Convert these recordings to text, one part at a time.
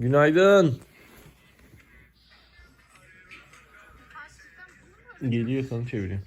Günaydın. Geliyor sana çeviriyor.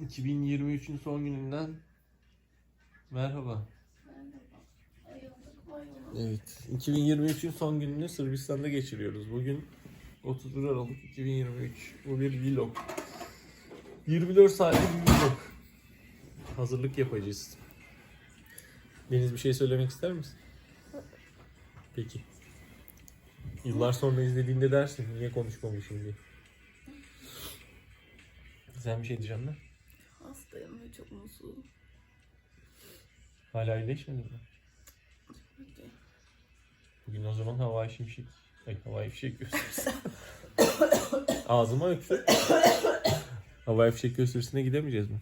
2023'ün son gününden merhaba. Evet, 2023'ün son gününü Sırbistan'da geçiriyoruz. Bugün 31 Aralık 2023. Bu bir vlog. 24 saatlik bir vlog. Hazırlık yapacağız. Deniz bir şey söylemek ister misin? Peki. Yıllar sonra izlediğinde dersin niye konuşmamışım diye. Sen bir şey diyeceksin mi? Hastayım ve çok mutsuzum. Hala iyileşmedin mi? Peki. Bugün o zaman havai şimşek. Ay havai fişek gösterisi. Ağzıma öksür. havai fişek gösterisine gidemeyeceğiz mi?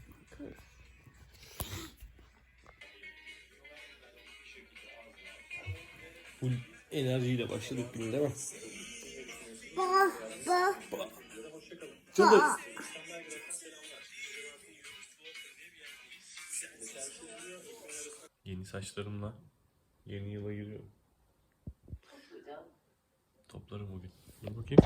Full enerjiyle başladık gün değil mi? Çıldır. Yeni saçlarımla yeni yıla giriyorum. Toplarım bugün. Dur bakayım.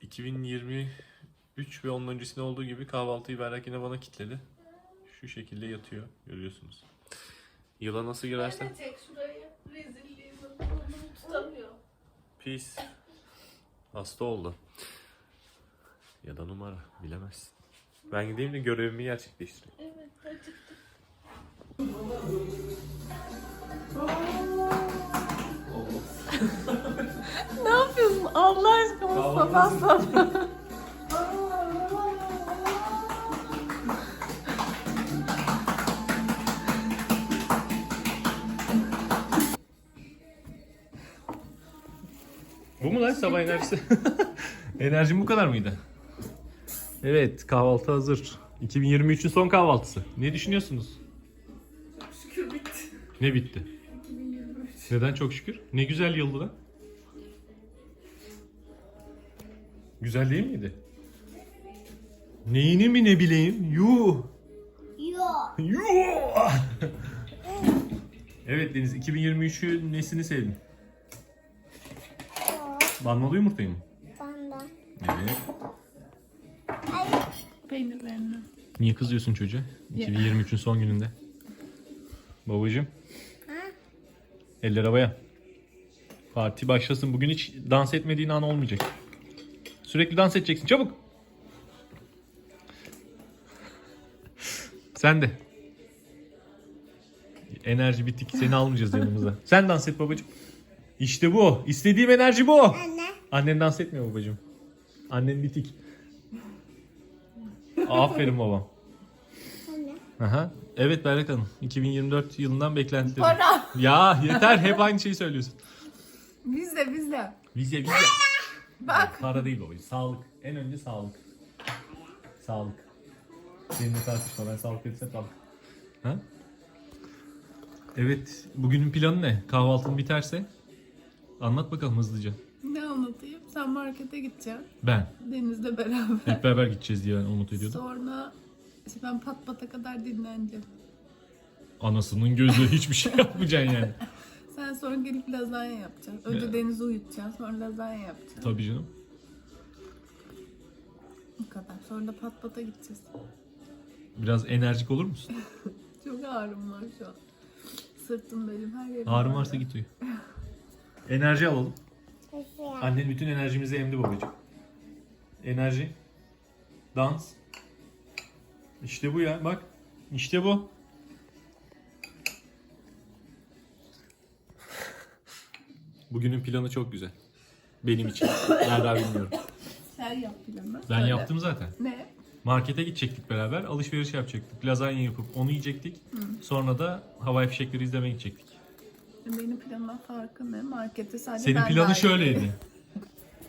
2023 ve onun öncesinde olduğu gibi kahvaltıyı Berrak yine bana kitledi. Şu şekilde yatıyor. Görüyorsunuz. Yıla nasıl girersen. Ben de tek şurayı rezilliğimi burnumu tutamıyor. Pis. Hasta oldu. Ya da numara. Bilemezsin. Ben gideyim de görevimi gerçekleştireyim. Evet acıktım. ne yapıyorsun Allah aşkına sabah sabah? Mu lan sabah enerjisi? Enerjim bu kadar mıydı? Evet kahvaltı hazır. 2023'ün son kahvaltısı. Ne düşünüyorsunuz? Şükür bitti. Ne bitti? 2023. Neden çok şükür? Ne güzel yıldı lan. Güzel değil miydi? Neyini mi ne bileyim? Yuh. Yok. Yuh. evet Deniz 2023'ü nesini sevdin? Banmalı yumurtayı mı? Bana. Evet. Peynirlerini. Niye kızıyorsun çocuğa? 2023'ün son gününde. Babacım. Eller havaya. Parti başlasın. Bugün hiç dans etmediğin an olmayacak. Sürekli dans edeceksin. Çabuk. Sen de. Enerji bittik. Seni almayacağız yanımıza. Sen dans et babacım. İşte bu. İstediğim enerji bu. Anne. Annen dans etmiyor babacığım. Annen bitik. Aferin babam. Anne. Aha. Evet Berrak Hanım. 2024 yılından beklentilerim. Para. Ya yeter hep aynı şeyi söylüyorsun. Bizde bizde. Vize vize. Bak. Para değil babacığım. Sağlık. En önce sağlık. Sağlık. Seninle tartışma. Ben sağlık dediysem sağlık. Ha? Evet. Bugünün planı ne? Kahvaltın biterse anlat bakalım hızlıca. Ne anlatayım? Sen markete gideceksin. Ben. Deniz'le beraber. Hep beraber gideceğiz diye ben umut ediyordum. Sonra işte ben pat pata kadar dinleneceğim. Anasının gözü hiçbir şey yapmayacaksın yani. Sen sonra gelip lazanya yapacaksın. Önce Ya. Deniz'i uyutacaksın. Sonra lazanya yapacaksın. Tabii canım. Bu kadar. Sonra da pat pata gideceğiz. Biraz enerjik olur musun? Çok ağrım var şu an. Sırtım benim her yerim Ağrın ağrıyor. varsa git uyu. Enerji alalım. Annen bütün enerjimizi emdi babacığım. Enerji. Dans. İşte bu ya bak. İşte bu. Bugünün planı çok güzel. Benim için. Nereden bilmiyorum. Sen yap planı. Ben Söyle. yaptım zaten. Ne? Markete gidecektik beraber. Alışveriş yapacaktık. Lazanya yapıp onu yiyecektik. Sonra da havai fişekleri izlemeye gidecektik. Benim planımdan farkı ne? Markete sadece Senin ben planı dahil. şöyleydi.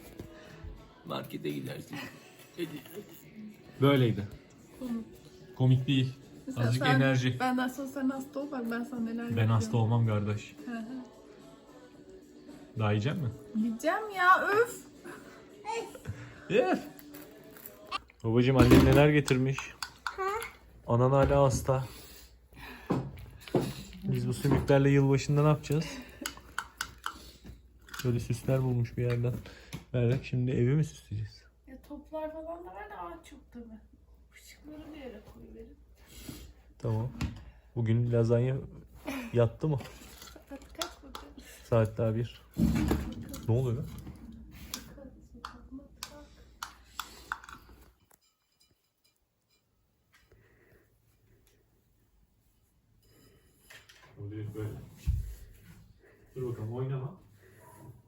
Markete gidersin. Böyleydi. Komik. Komik değil. Mesela Azıcık sen- enerji. Benden sonra sen hasta ol bak ben sana neler Ben yapıyorum. hasta olmam kardeş. Hı hı. Daha yiyecek mi? Yiyeceğim ya öf. Yes. Babacım annen neler getirmiş? Anan hala hasta. Bu sümüklerle yılbaşında ne yapacağız? Böyle süsler bulmuş bir yerden. Vererek şimdi evi mi süsleyeceğiz? Ya toplar falan da var da ağaç yok tabi. Işıkları bir yere koyuverin. Tamam. Bugün lazanya yattı mı? Hadi kaç bakalım. Saat daha bir. Ne oluyor lan? Oluyor böyle. Dur bakalım oynama.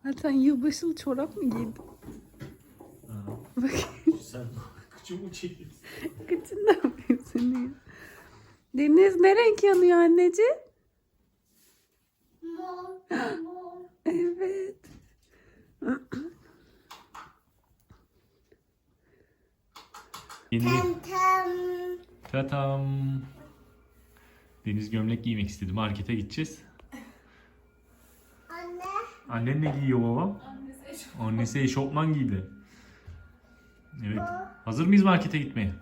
Ha sen yılbaşılı çorap mı giydin? Bak Sen kıçımı çekiyorsun. kıçın ne yapıyor seni ya? Deniz ne renk yanıyor anneciğim? Mor. Evet. Tem. Tatam. Deniz gömlek giymek istedi. Markete gideceğiz. Anne. Annen ne giyiyor babam? Annesi eş Annesi eşofman giydi. Evet. Hazır mıyız markete gitmeye? Yeah.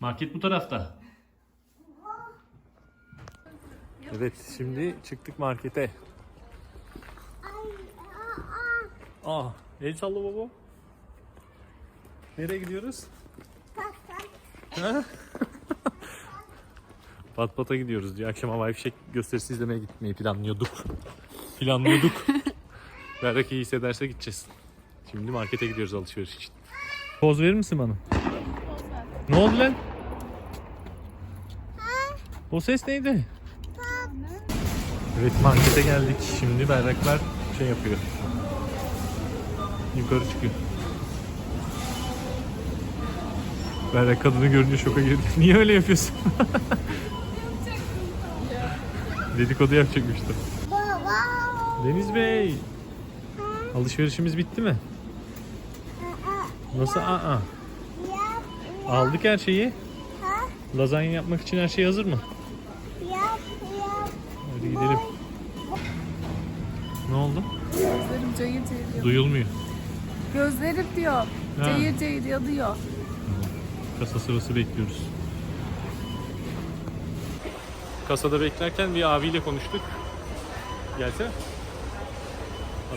Market bu tarafta. Evet şimdi çıktık markete. Ay, aa. Aa el salla baba. Nereye gidiyoruz? Pat Pat'a gidiyoruz diye. Akşam havai fişek gösterisi izlemeye gitmeyi planlıyorduk. Planlıyorduk. Berrak iyi hissederse gideceğiz. Şimdi markete gidiyoruz alışveriş için. Poz verir misin bana? Ne oldu lan? O ses neydi? Evet markete geldik. Şimdi berraklar şey yapıyor. Yukarı çıkıyor. Berrak kadını görünce şoka girdi. Niye öyle yapıyorsun? Dedikodu yapacakmıştı. Baba. Deniz Bey. Alışverişimiz bitti mi? Nasıl aa? Aldık her şeyi. Lazanya yapmak için her şey hazır mı? Hadi gidelim. Ne oldu? Gözlerim cayır cayır. Duyulmuyor. Gözlerim diyor. Cayır cayır yanıyor. Kasa sırası bekliyoruz. Kasada beklerken bir abiyle konuştuk. Gelsene.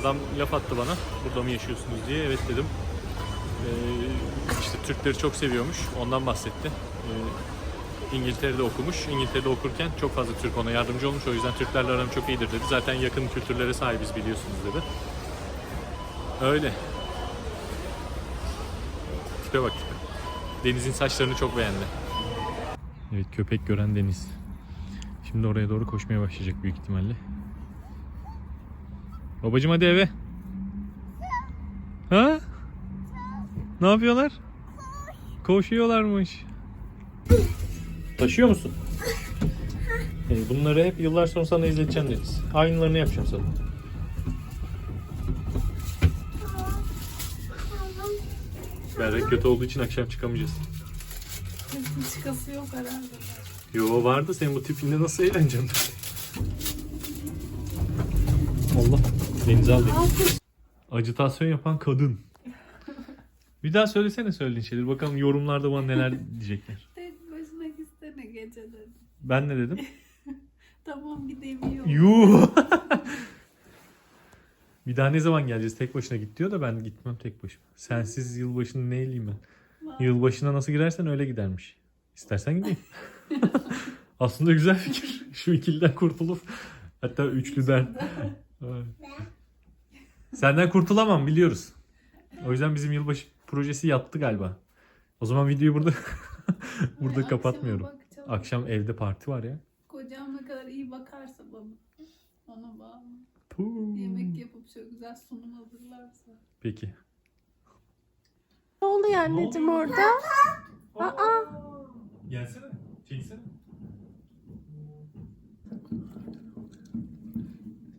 Adam laf attı bana. Burada mı yaşıyorsunuz diye. Evet dedim. Ee, işte Türkleri çok seviyormuş. Ondan bahsetti. Ee, İngiltere'de okumuş. İngiltere'de okurken çok fazla Türk ona yardımcı olmuş. O yüzden Türklerle aram çok iyidir dedi. Zaten yakın kültürlere sahibiz biliyorsunuz dedi. Öyle. Tipe bak tipe. Deniz'in saçlarını çok beğendi. Evet köpek gören Deniz. Şimdi oraya doğru koşmaya başlayacak büyük ihtimalle. Babacım hadi eve. Ha? Ne yapıyorlar? Koşuyorlarmış. Taşıyor musun? Yani bunları hep yıllar sonra sana izleteceğim Deniz. Aynılarını yapacağım sana. Berrak kötü olduğu için akşam çıkamayacağız. Çıkası yok herhalde. Yo vardı senin bu tipinde nasıl eğleneceğim Allah deniz al deniz. Acitasyon yapan kadın. Bir daha söylesene söylediğin şeyleri. Bakalım yorumlarda bana neler diyecekler. Tek başına gitsene geceleri. Ben ne dedim? Tamam gidemiyorum. Yuh. Bir daha ne zaman geleceğiz? Tek başına git diyor da ben gitmem tek başıma. Sensiz yılbaşını neyleyim ben? Yılbaşına nasıl girersen öyle gidermiş. İstersen gideyim. Aslında güzel fikir. Şu ikiliden kurtulup hatta üçlüden. Evet. Senden kurtulamam biliyoruz. O yüzden bizim yılbaşı projesi yattı galiba. O zaman videoyu burada burada Akşama kapatmıyorum. Akşam evde parti var ya. Kocam ne kadar iyi bakarsa bana. Ona bağlı. Puh. Yemek yapıp şöyle güzel sunum hazırlarsa. Peki. Ne oluyor anneciğim orada? Aa. Gelsene. Çeksene.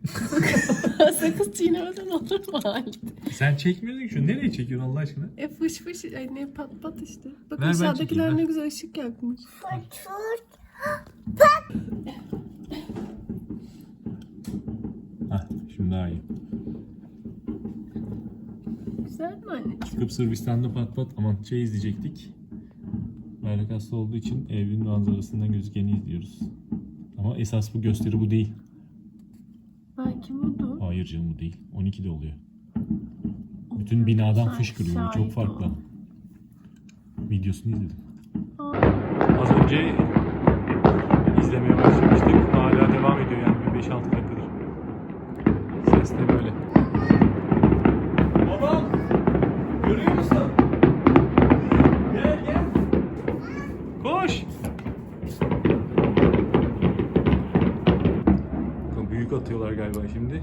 Sakız çiğnemeden olur mu halde? Sen çekmiyordun ki şu. Nereye çekiyorsun Allah aşkına? E fış fış ay ne pat pat işte. Bak Ver ben çekeyim, aşağıdakiler ver. ne güzel ışık yakmış. Tut. Hah şimdi daha iyi. Güzel mi anneciğim? Çıkıp Sırbistan'da pat pat aman şey izleyecektik. Bayrak hasta olduğu için evin manzarasından gözükeni izliyoruz. Ama esas bu gösteri bu değil. Belki budur. Hayır canım bu değil. 12'de oluyor. Bütün binadan Sanki fışkırıyor. Çok şahit farklı. ol. Videosunu izledim. Az önce izlemeye başlamıştık. Hala devam ediyor yani bir 5-6 dakikadır. Ses de böyle. Babam! Görüyor musun? Gel gel. Koş! Büyük atıyorlar galiba şimdi.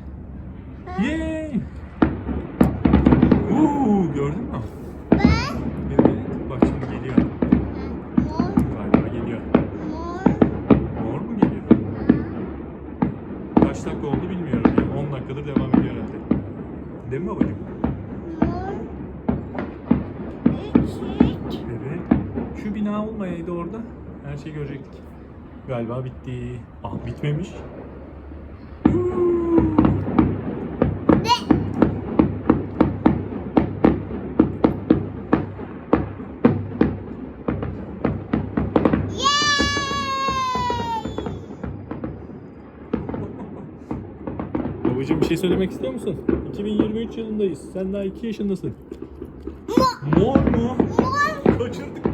Olmayaydı orada. Her şeyi görecektik. Galiba bitti. Ah bitmemiş. Babacığım bir şey söylemek istiyor musun? 2023 yılındayız. Sen daha 2 yaşındasın. Mor mu? Mor. Kaçırdık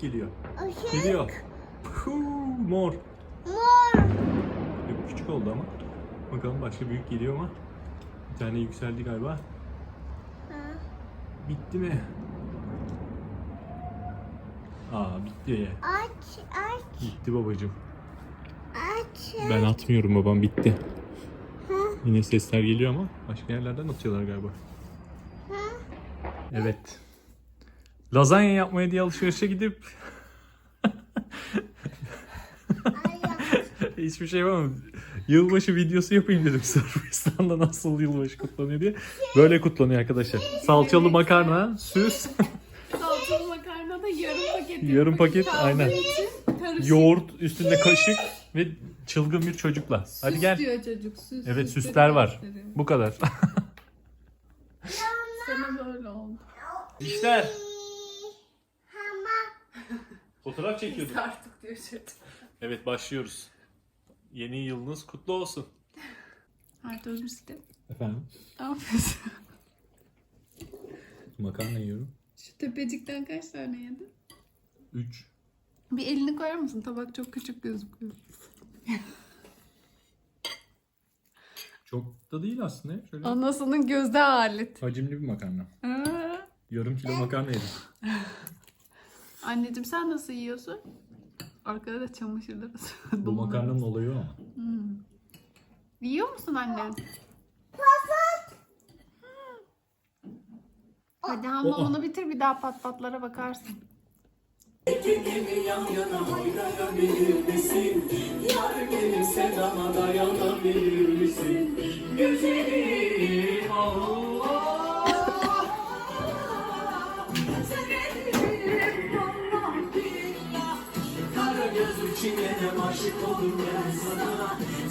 geliyor, büyük geliyor. Işık. Geliyor. Puh, mor. Mor. Yok, küçük oldu ama. Bakalım başka büyük geliyor ama. Bir tane yükseldi galiba. Ha. Bitti mi? Aa bitti. Aç, aç, Bitti babacığım. aç. Ben atmıyorum babam bitti. Ha, Yine sesler geliyor ama başka yerlerden atıyorlar galiba. ha. Evet. Lazanya yapmaya diye alışverişe gidip hiçbir şey var mı? Yılbaşı videosu yapayım dedim Sırbistan'da nasıl yılbaşı kutlanıyor diye. Böyle kutlanıyor arkadaşlar. Salçalı makarna, süs, Salçalı makarna da yarım paket. Yarım paket, aynen. karışık. yoğurt, üstünde kaşık ve çılgın bir çocukla. Hadi gel. diyor çocuk. Süs, Evet süsler var. Bu kadar. Sana böyle oldu. İşler. Fotoğraf çekiyorduk. Artık diyor çocuk. Evet başlıyoruz. Yeni yılınız kutlu olsun. Artık özmüştüm. Efendim? Ne yapıyorsun? Makarna yiyorum. Şu tepecikten kaç tane yedin? 3. Bir elini koyar mısın? Tabak çok küçük gözüküyor. Çok da değil aslında. Şöyle Anasının gözde alet. hacimli bir makarna. Aa. Yarım kilo makarna yedim. Anneciğim sen nasıl yiyorsun? Arkada da çamaşırları. Bu makarnanın olayı ama. Hmm. Yiyor musun anne? Hadi hamamını bitir bir daha pat patlara bakarsın.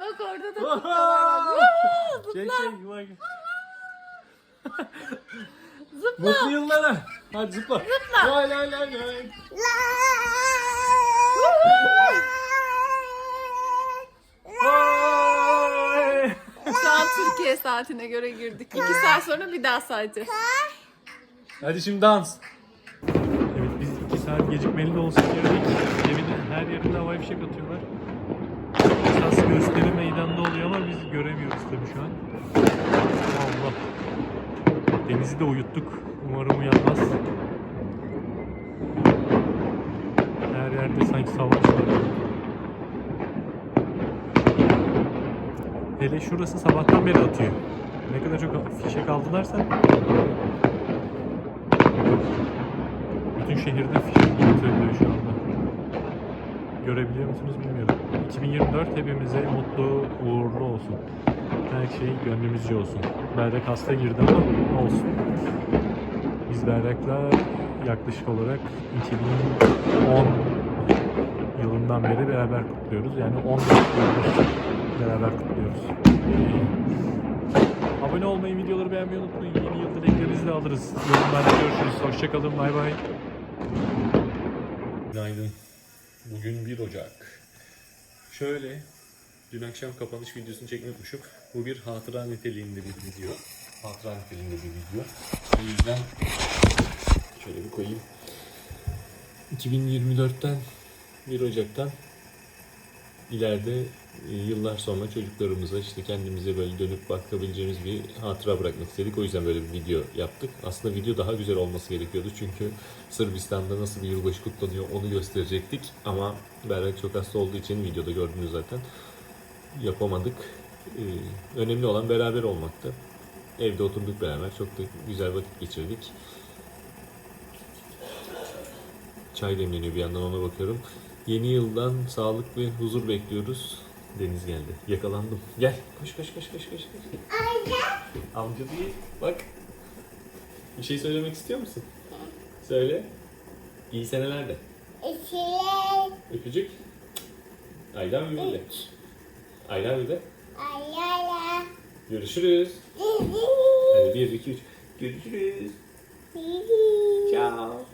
Bak orada da kutluyorlar bak. Çek çek bak. Mutlu yıllara. Hadi zıpla. Zıpla. Lay lay lay lay. La. Vay! Salça Türkiye saatine göre girdik. İki saat sonra bir daha sayacağız. Hadi şimdi dans. Evet biz iki saat gecikmeli de olsa girdik. Evin her yerinde havai fişek atıyorlar. Gösteri meydanda oluyor ama biz göremiyoruz tabii şu an. Allah. Deniz'i de uyuttuk. Umarım uyanmaz. Her yerde sanki savaş var. Hele şurası sabahtan beri atıyor. Ne kadar çok fişek aldılarsa bütün şehirde fişek getiriliyor şu anda. Görebiliyor musunuz bilmiyorum. 2024 hepimize mutlu, uğurlu olsun. Her şey gönlümüzce olsun. Berrak hasta girdi ama olsun. Biz Berrak'la yaklaşık olarak 2010 yılından beri beraber kutluyoruz. Yani 14 yıldır beraber kutluyoruz. Abone olmayı, videoları beğenmeyi unutmayın. Yeni yıl dileklerinizi de alırız. Yorumlarda görüşürüz. Hoşçakalın. Bay bay. Günaydın. Bugün 1 Ocak. Şöyle, dün akşam kapanış videosunu çekmeyi unutmuşum. Bu bir hatıra niteliğinde bir video. Hatıra niteliğinde bir video. O yüzden şöyle bir koyayım. 2024'ten 1 Ocak'tan ileride yıllar sonra çocuklarımıza işte kendimize böyle dönüp bakabileceğimiz bir hatıra bırakmak istedik. O yüzden böyle bir video yaptık. Aslında video daha güzel olması gerekiyordu. Çünkü Sırbistan'da nasıl bir yılbaşı kutlanıyor onu gösterecektik. Ama Berrak çok hasta olduğu için videoda gördünüz zaten. Yapamadık. Ee, önemli olan beraber olmaktı. Evde oturduk beraber. Çok da güzel vakit geçirdik. Çay demleniyor bir yandan ona bakıyorum. Yeni yıldan sağlık ve huzur bekliyoruz. Deniz geldi. Yakalandım. Gel. Koş koş koş koş koş. koş. Amca değil. Bak. Bir şey söylemek istiyor musun? Söyle. İyi seneler de. İki. Öpücük. I love you de. I love you de. Ayala. Görüşürüz. Hadi bir, iki, üç. Görüşürüz. Ciao.